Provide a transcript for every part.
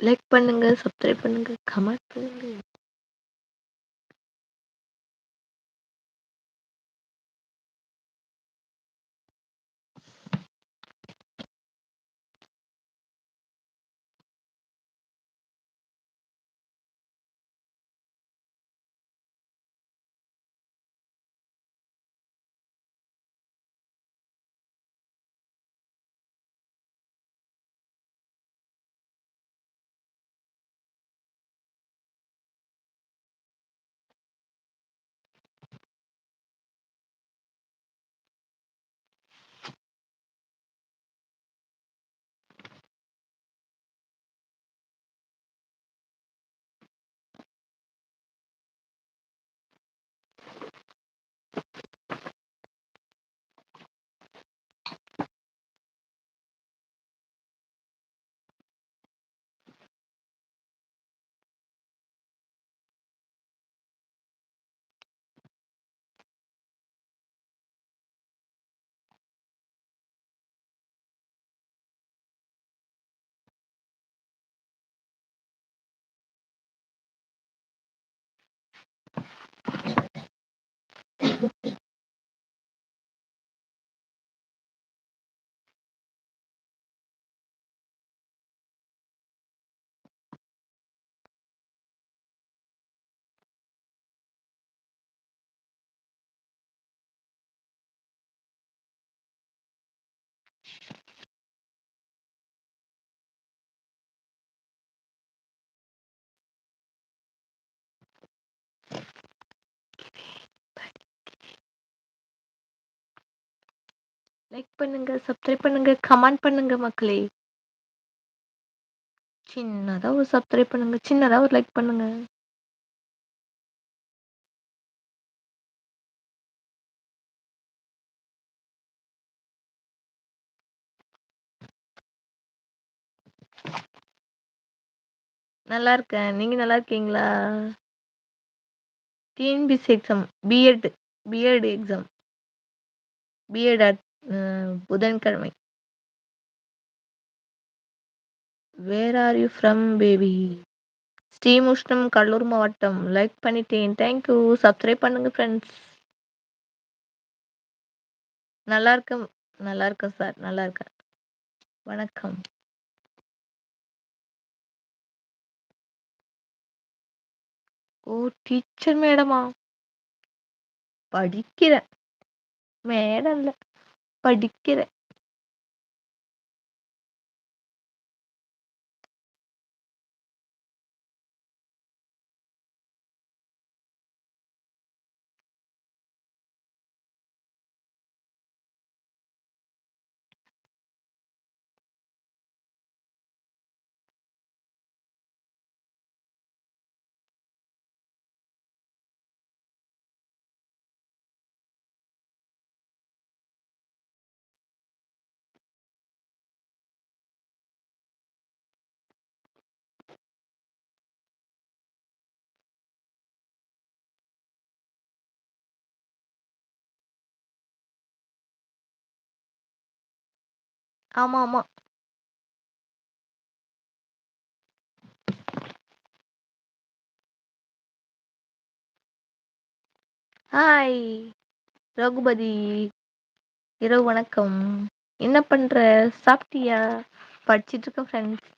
Like பண்ணுங்கள் subscribe பண்ணுங்கள் comment பண்ணுங்கள் Thank you. லைக் பண்ணுங்க சப்ஸ்கிரைப் பண்ணுங்க கமெண்ட் பண்ணுங்க மக்களே. சின்னதா ஒரு சப்ஸ்கிரைப் பண்ணுங்க சின்னதா ஒரு லைக் பண்ணுங்க. நல்லா இருக்கேன். நீங்க நல்லா இருக்கீங்களா? TNPSC exam BEd BEd exam BEd at புதன்கிழமை. Where are you from baby Srimushnam Cuddalore மாவட்டம். லைக் பண்ணிட்டேன். தேங்க்யூ சப்ஸ்கிரைப் பண்ணுங்க ஃப்ரெண்ட்ஸ் நல்லா இருக்கேன் நல்லா இருக்கேன் சார் நல்லா இருக்கேன். வணக்கம். ஓ டீச்சர் மேடமா படிக்கிறேன். மேடம் இல்ல. படிக்கிறேன் ஆமா ஆமா. ஹாய் ரகுபதி. இரவு வணக்கம். என்ன பண்ற? சாப்பிட்டியா? படிச்சிட்டு இருக்கேன் ஃப்ரெண்ட்ஸ்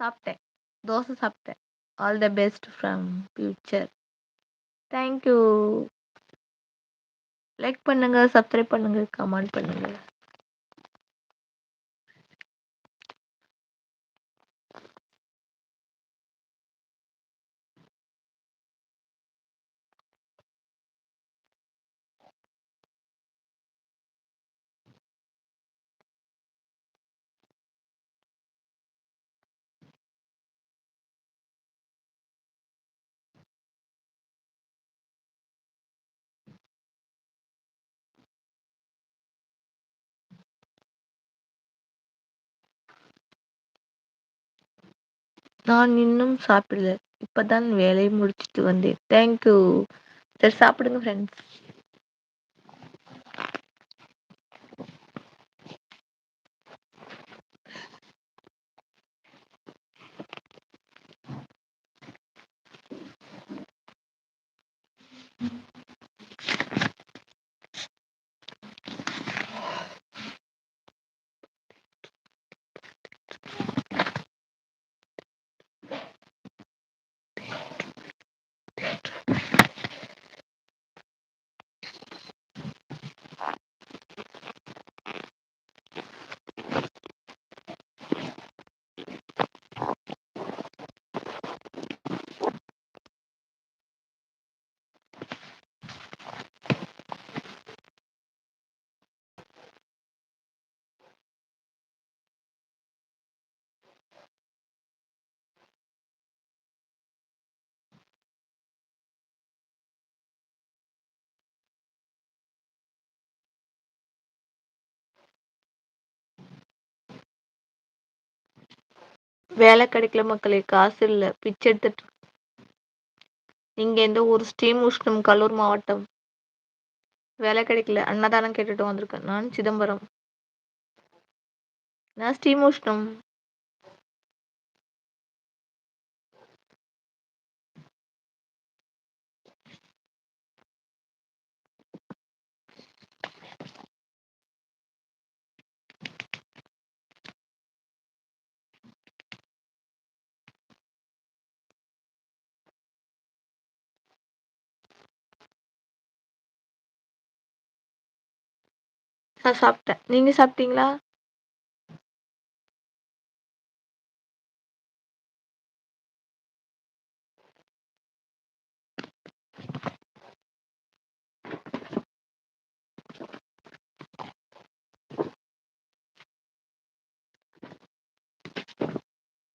சாப்பிட்டேன். தோசை சாப்பிட்டேன். All the best from future thank you like பண்ணுங்க சப்ஸ்கிரைப் பண்ணுங்க கமெண்ட் பண்ணுங்க. நான் இன்னும் சாப்பிடல. இப்பதான் வேலையை முடிச்சிட்டு வந்தேன். தேங்க்யூ சரி சாப்பிடுங்க ஃப்ரெண்ட்ஸ் வேலை கிடைக்கல மக்களே காசு இல்ல. பிச்சை எடுத்துட்டு நீங்க எந்த ஊர் ஸ்ரீ உஷ்ணம் கல்லூர் மாவட்டம். வேலை கிடைக்கல. அன்னதானம் கேட்டுட்டு வந்திருக்கேன். நான் சிதம்பரம். நான் ஸ்ரீமுஷ்ணம் நான் சாப்பிட்டேன். நீங்க சாப்பிட்டீங்களா?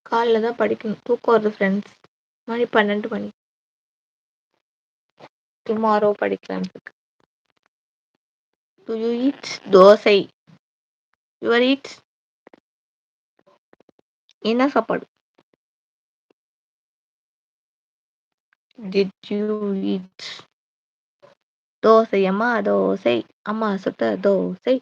காலைல தான் படிக்கணும். தூக்கம் வருது ஃப்ரெண்ட்ஸ் மணி பன்னெண்டு மணி. டுமாரோ படிக்கலான்னு இருக்கு. Do you eat dosa. Your eat என்ன சாப்பாடு. டிட் யூ ஈட் தோசை அம்மா தோசை. அம்மா சுட்ட தோசை.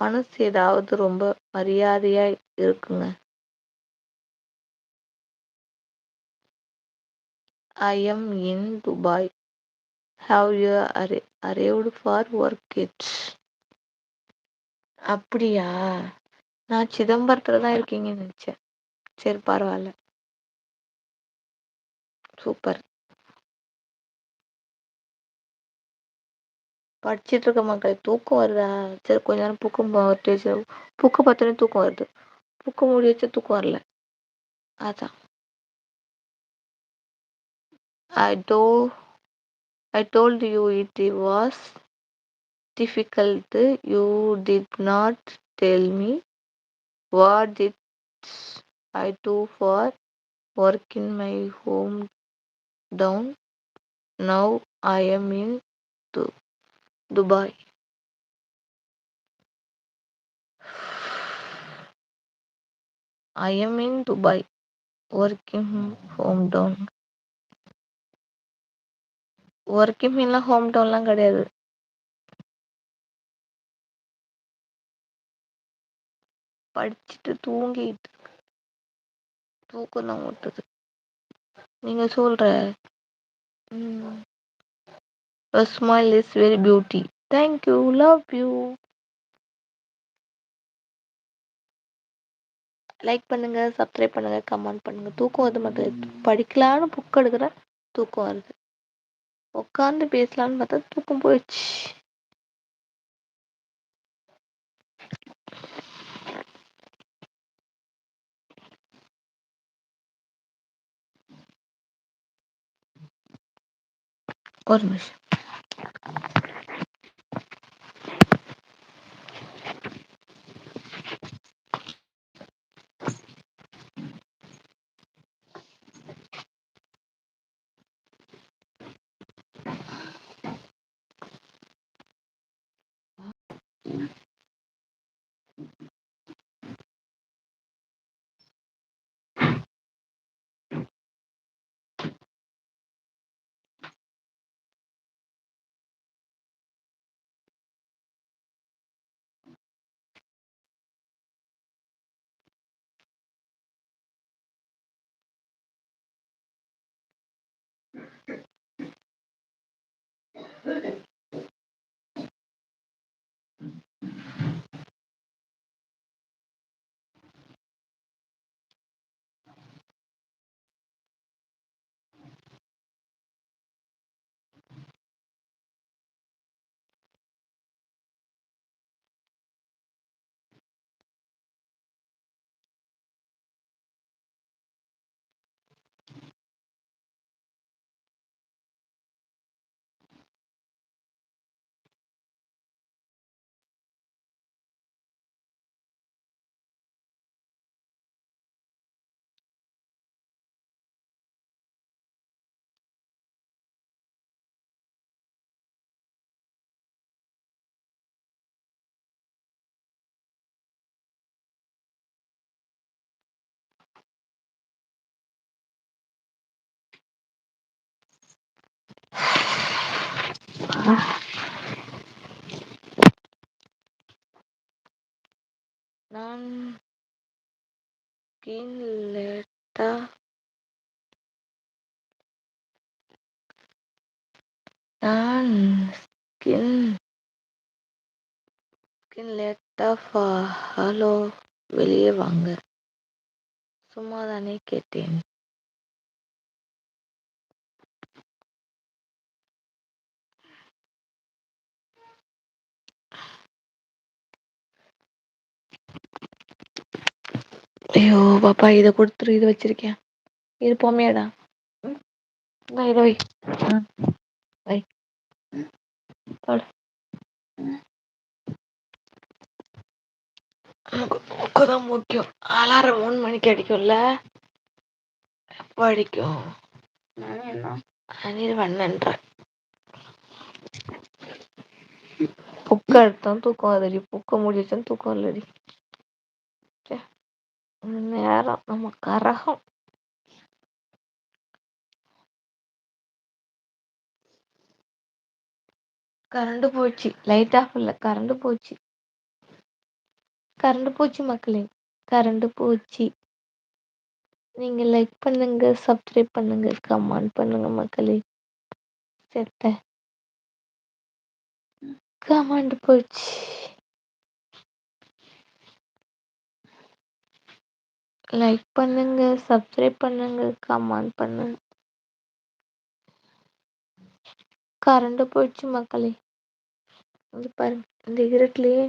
மனசு ஏதாவது ரொம்ப மரியாதையா இருக்குங்க. I am in Dubai have you are arrived for work it's அப்படியா? நான் சிதம்பரத்தில் தான் இருக்கீங்கன்னு நினைச்சேன். சரி பரவாயில்ல. சூப்பர். படிச்சுட்டு இருக்க மக்களே தூக்கம் வருதா? சரி கொஞ்ச நேரம் புக்கு போட்டு புக்கு பார்த்தோன்னே தூக்கம் வருது. புக்கு மூடி வச்சு தூக்கம் வரல. அதான். I do I told you it was difficult. You did not tell me what did I do for work in my hometown. Now I am in Dubai. Dubai. I Dubai in Dubai home town working மீன்லாம் home டவுன்லாம் கிடையாது. படிச்சுட்டு தூங்கிட்டு தூக்கம் தான் ஓட்டுது நீங்க சொல்ற ம். A smile is very beauty. Thank you. Love you. Like பண்ணுங்க சப்ஸ்கிரைப் பண்ணுங்க கமெண்ட் பண்ணுங்க தூக்கம் வருது மக்களே படிக்கலான்னு புக் எடுக்கிறேன் தூக்கம் வருது உட்காந்து பேசலான்னு பார்த்தா தூக்கம் போயிடுச்சு ஒரு நிமிஷம் நான் ஸ்கின் லேட்டா நான் ஸ்கின் ஸ்கின் லேட்டா ஹலோ வெளியே வாங்க. சும்மா தானே கேட்டேன். ஐயோ பாப்பா இதை கொடுத்துரு இதை வச்சிருக்கேன் இது பொம்மையாடா. இதை வை. வை. தூக்கம் தான் முக்கியம். அலாரம் மூணு மணிக்கு அடிக்கும்ல? எப்போ அடிக்கும்? அனில் வண்ணன்ற. புக்க எடுத்தான் தூக்கம் வருதுடி. புக்க முடிச்சும் தூக்கம் இல்லடி நேரம் நம்ம கரகம். கரண்ட் போச்சு. லைட் ஆஃப் இல்ல கரண்ட் போச்சு. கரண்ட் போச்சு மக்களே கரண்ட் போச்சு. நீங்க லைக் பண்ணுங்க சப்ஸ்கிரைப் பண்ணுங்க கமெண்ட் பண்ணுங்க மக்களே. செத்த. கமெண்ட் போச்சு. லைக் பண்ணுங்க சப்ஸ்கிரைப் பண்ணுங்க கமெண்ட் பண்ணுங்க. கரண்ட் போயிடுச்சு மக்களே. இது பாருங்க இந்த இருட்டுலயே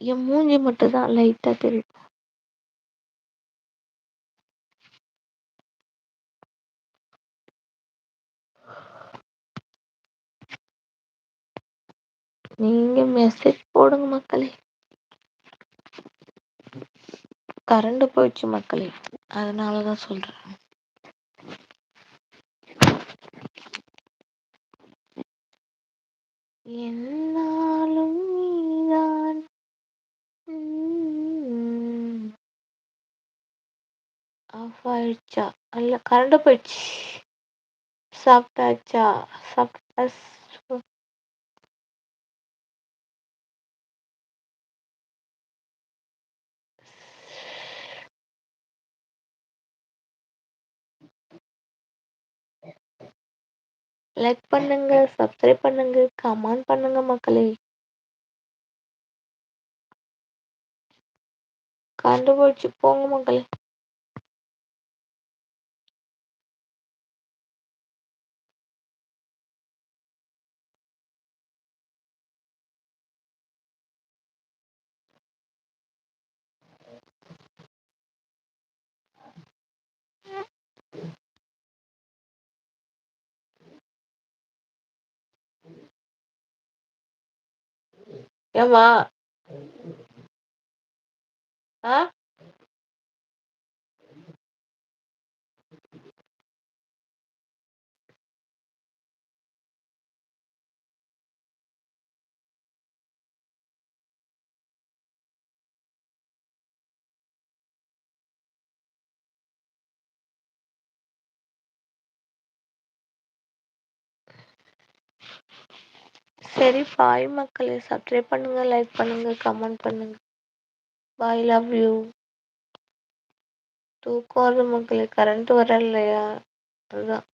என் மூஞ்சி மட்டும் தான் லைட்டா தெரியுது. நீங்க மெசேஜ் போடுங்க மக்களே. கரண்ட் போயிடுச்சு மக்களே. அதனாலதான் சொல்றேன். என்னாலும் நீதான். உம். ஆஃப் ஆயிடுச்சா? அல்ல கரண்ட் போயிடுச்சு. சாப்பிட்டாச்சா? சாப்பிட்டா லைக் பண்ணுங்க சப்ஸ்கிரைப் பண்ணுங்க கமெண்ட் பண்ணுங்க மக்களே. கண்டுபிடிச்சு போங்க மக்களே. 干嘛？啊？சரி பாய் மக்களே. சப்ஸ்கிரைப் பண்ணுங்க லைக் பண்ணுங்க கமெண்ட் பண்ணுங்க. பாய் லவ் யூ தூக்கம் வருது மக்களே. கரண்ட் வர இல்லையா? அதுதான்